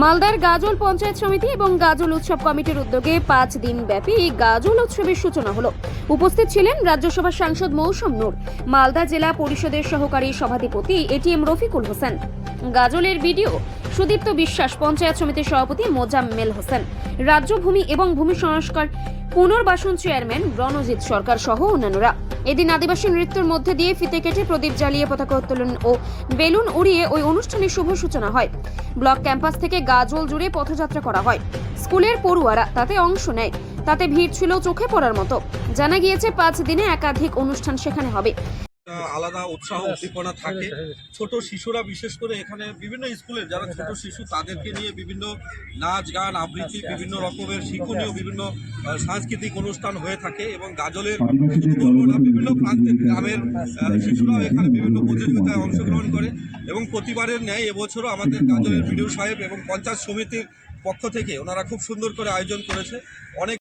মালদার গাজল পঞ্চায়েত সমিতি এবং গাজল উৎসব কমিটির উদ্যোগে পাঁচ দিন ব্যাপী গাজল উৎসবের সূচনা হলো। উপস্থিত ছিলেন রাজ্যসভার সাংসদ মৌসুম নূর, মালদা জেলা পরিষদের সহকারী সভাধিপতি এটিএম রফিকুল হোসেন, গাজলের ভিডিও সুদীপ্ত বিশ্বাস, পঞ্চায়েত সমিতির সভাপতি মোজাম্মেল হোসেন রাজ্য ভূমি এবং ভূমি সংস্কার পুনর্বাসন চেয়ারম্যান রণজিৎ সরকার সহ অন্যান্যরা। এদিন আদিবাসী নৃত্যের মধ্যে দিয়ে ফিতে কেটে প্রদীপ জ্বালিয়ে পতাকা উত্তোলন ও বেলুন উড়িয়ে ওই অনুষ্ঠানের শুভ সূচনা হয়। ব্লক ক্যাম্পাস থেকে গাজল জুড়ে পথযাত্রা করা হয়। স্কুলের পড়ুয়ারা তাতে অংশ নেয়। তাতে ভিড় ছিল চোখে পড়ার মতো। জানা গিয়েছে, পাঁচ দিনে একাধিক অনুষ্ঠান সেখানে হবে। একটা আলাদা উৎসাহ উদ্দীপনা থাকে। ছোট শিশুরা বিশেষ করে এখানে বিভিন্ন স্কুলের যারা ছোট শিশু তাদেরকে নিয়ে বিভিন্ন নাচ গান আবৃত্তি বিভিন্ন রকমের শিক্ষণীয় বিভিন্ন সাংস্কৃতিক অনুষ্ঠান হয়ে থাকে এবং গাজলের শুধু বলব না, বিভিন্ন প্রান্তের গ্রামের শিশুরাও এখানে বিভিন্ন প্রতিযোগিতায় অংশগ্রহণ করে এবং প্রতিবারের ন্যায় এবছরও আমাদের গাজলের ভিডিও সাহেব এবং পঞ্চায়েত সমিতির পক্ষ থেকে ওনারা খুব সুন্দর করে আয়োজন করেছে। অনেক